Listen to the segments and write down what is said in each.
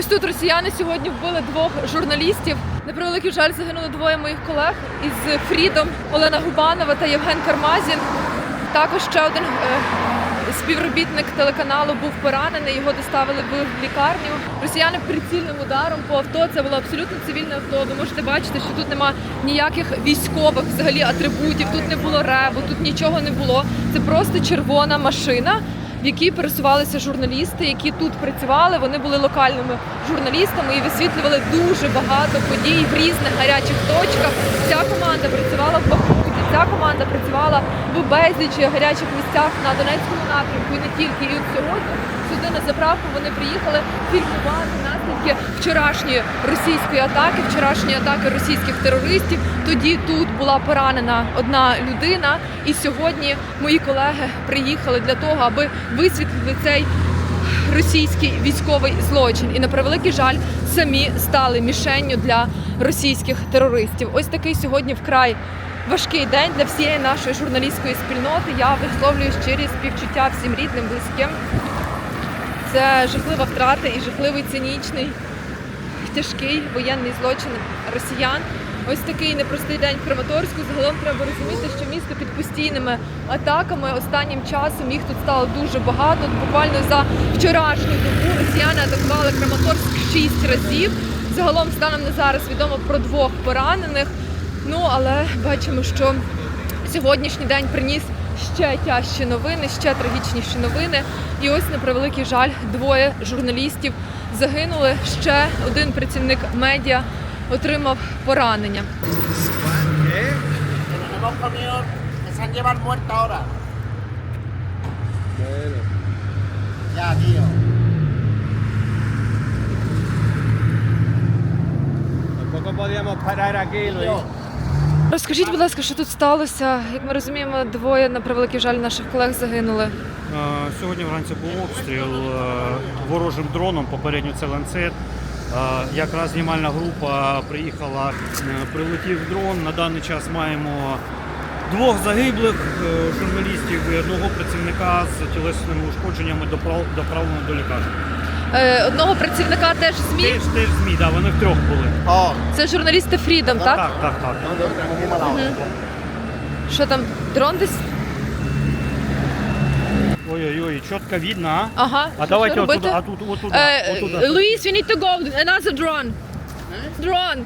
Ось тут росіяни сьогодні вбили двох журналістів. На превеликий жаль загинули двоє моїх колег із Фрідом Олена Губанова та Євген Кармазін. Також ще один е, співробітник телеканалу був поранений. Його доставили в лікарню. Росіяни прицільним ударом по авто. Це було абсолютно цивільне авто. Ви можете бачити, що тут нема ніяких військових взагалі атрибутів. Тут не було реву, тут нічого не було. Це просто червона машина в якій пересувалися журналісти, які тут працювали. Вони були локальними журналістами і висвітлювали дуже багато подій в різних гарячих точках. Ця команда працювала в Бахмуті, ця команда працювала в безлічі гарячих місцях на Донецькому напрямку і не тільки. І от сьогодні сюди на заправку вони приїхали фільмувати наслідки вчорашньої російської атаки, вчорашньої атаки російських терористів. Тоді тут була поранена одна людина, і сьогодні мої колеги приїхали для того, аби висвітлити цей російський військовий злочин. І на превеликий жаль, самі стали мішенню для російських терористів. Ось такий сьогодні вкрай. Важкий день для всієї нашої журналістської спільноти. Я висловлюю щирі співчуття всім рідним, близьким. Це жахлива втрата і жахливий цинічний, тяжкий воєнний злочин росіян. Ось такий непростий день в Краматорську. Загалом треба розуміти, що місто під постійними атаками останнім часом їх тут стало дуже багато. Буквально за вчорашню добу росіяни атакували Краматорськ шість разів. Загалом станом на зараз відомо про двох поранених. Ну але бачимо, що сьогоднішній день приніс ще тяжчі новини, ще трагічніші новини. І ось на превеликий жаль, двоє журналістів загинули. Ще один працівник медіа отримав поранення. Tampoco podíamos parar aquí, Luis. Розкажіть, будь ласка, що тут сталося? Як ми розуміємо, двоє на превеликий жаль наших колег загинули. Сьогодні вранці був обстріл е, ворожим дроном, попередньо це ланцет. Е, Якраз знімальна група приїхала, е, прилетів дрон. На даний час маємо двох загиблих журналістів і одного працівника з тілесними ушкодженнями доправ- доправлено до лікарні. Е, одного працівника теж ЗМІ. Теж теж ЗМІ, да, вони втрьох були. Oh, Це журналісти Фрідом, так? Так, так, так. Що там, дрон десь? Ой-ой-ой, чітко видно, а? Ага. А що давайте робити? отуда, а тут, отуда, Е, отуда. Луїс, we need to go. Another drone. Drone.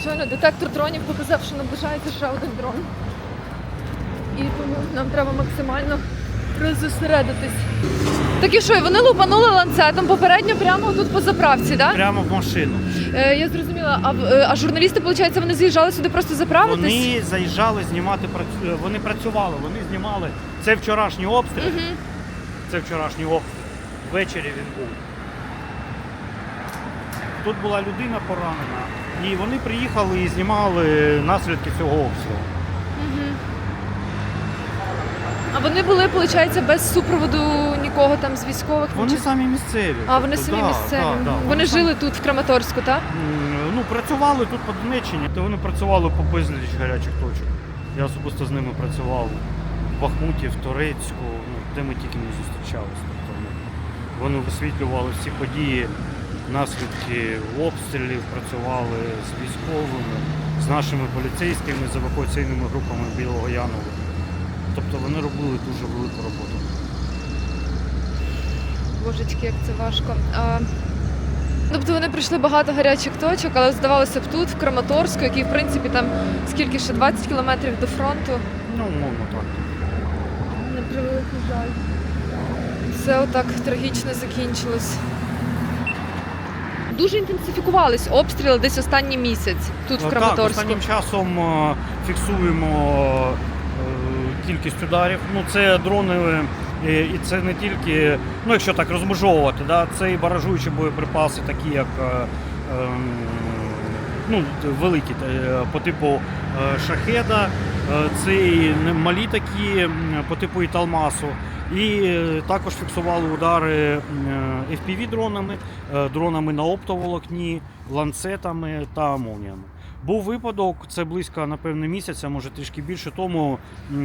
Щойно детектор дронів показав, що наближається ще один дрон. І тому нам треба максимально роззосередитись. Так і що, і вони лупанули ланцетом попередньо прямо тут по заправці, так? Прямо в машину. Е, я зрозуміла. А, в- е, а журналісти, виходить, вони заїжджали сюди просто заправитись? Вони заїжджали знімати прац- е, Вони працювали, вони знімали. Це вчорашній обстріл. Це вчорашній обстріл. Ввечері він був. Тут була людина поранена, і вони приїхали і знімали наслідки цього обстрілу. А вони були, виходить, без супроводу нікого там з військових? Вони Чи- самі місцеві. А, вони Тобто, самі да, місцеві. да, да, Вони самі- жили тут, в Краматорську, так? Ну, працювали тут по Донеччині, то вони працювали по безліч гарячих точок. Я особисто з ними працював в Бахмуті, в Торецьку, ну, де ми тільки не зустрічалися. Тобто, ну, вони висвітлювали всі події, наслідки обстрілів, працювали з військовими, з нашими поліцейськими, з евакуаційними групами Білого Янова. Тобто вони робили дуже велику роботу. Божечки, як це важко. А, тобто вони пройшли багато гарячих точок, але здавалося б тут, в Краматорську, який, в принципі, там скільки ще 20 кілометрів до фронту. Ну, умовно так. На превеликий жаль. Все отак трагічно закінчилось. Дуже інтенсифікувались обстріли десь останній місяць тут, в Ну, Так, Краматорську. останнім часом е, фіксуємо кількість ударів. Ну, це дрони, е, і це не тільки, ну якщо так розмежовувати, да, це і баражуючі боєприпаси, такі як е, ем, ну, великі е, по типу шахеда, це і малі такі по типу Італмасу. І також фіксували удари FPV-дронами, дронами на оптоволокні, ланцетами та молніями. Був випадок, це близько, напевне, місяця, може трішки більше тому,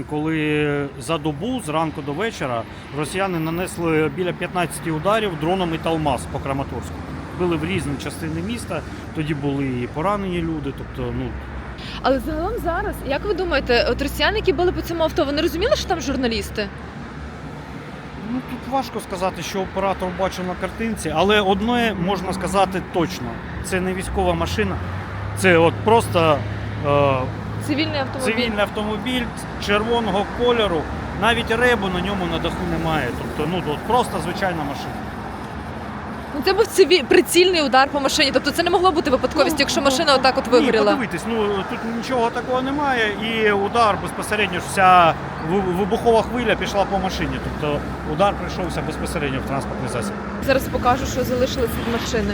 коли за добу з ранку до вечора росіяни нанесли біля 15 ударів дроном Італмаз по Краматорську. Били в різні частини міста, тоді були і поранені люди. Тобто, ну Але загалом зараз, як ви думаєте, от росіяни, які були по цьому авто, вони розуміли, що там журналісти? Ну тут важко сказати, що оператор бачив на картинці, але одне можна сказати точно: це не військова машина, це от просто е, Цивільний автомобіль. цивільний автомобіль червоного кольору. Навіть ребу на ньому на даху немає. Тобто, ну от просто звичайна машина. Ну, це був циві... прицільний удар по машині. Тобто це не могло бути випадковістю, якщо машина отак от Ні, подивитись, ну тут нічого такого немає, і удар безпосередньо ж вся ви- вибухова хвиля пішла по машині. Тобто удар прийшовся безпосередньо в транспортний засіб. Зараз покажу, що залишилось від машини.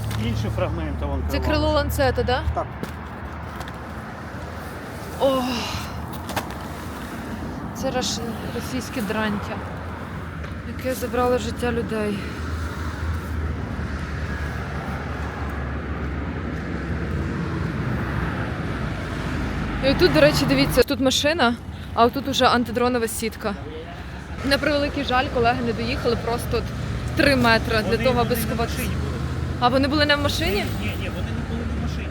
інші фрагменти. Вон Це крило ланцета, да? Так. О, це російське дрантя, яке забрало життя людей. І тут, до речі, дивіться, тут машина, а отут уже антидронова сітка. На превеликий жаль, колеги не доїхали просто от 3 метри для того, аби сховатися. А вони були не в машині? Ні, ні, вони не були в машині.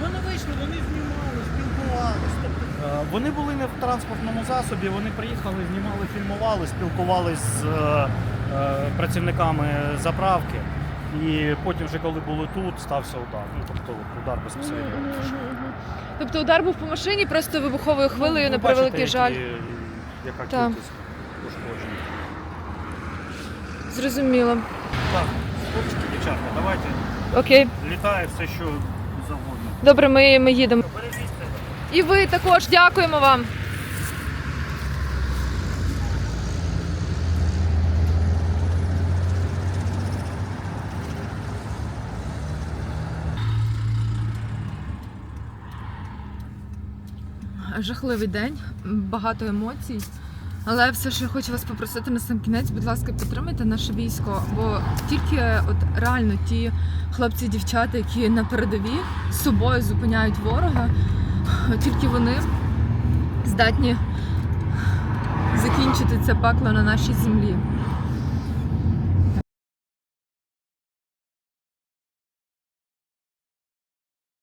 Вони вийшли, вони знімали, спілкувалися. Тобто, е, вони були не в транспортному засобі, вони приїхали, знімали, фільмували, спілкувалися з е, е, працівниками заправки. І потім, вже коли були тут, стався удар. Ну, тобто удар безпосередньо. Тобто удар був по машині, просто вибуховою хвилею, Ну, на ви превеликий бачите, жаль. Яка Так. кількість пошкоджень. Зрозуміло. Так, хлопчики, дівчатка, давайте. Окей. Літає все, що завгодно. Добре, ми, ми їдемо. І ви також дякуємо вам. Жахливий день, багато емоцій. Але все, що я хочу вас попросити на сам кінець, будь ласка, підтримайте наше військо, бо тільки от реально ті хлопці, дівчата, які на передовій з собою зупиняють ворога, тільки вони здатні закінчити це пекло на нашій землі.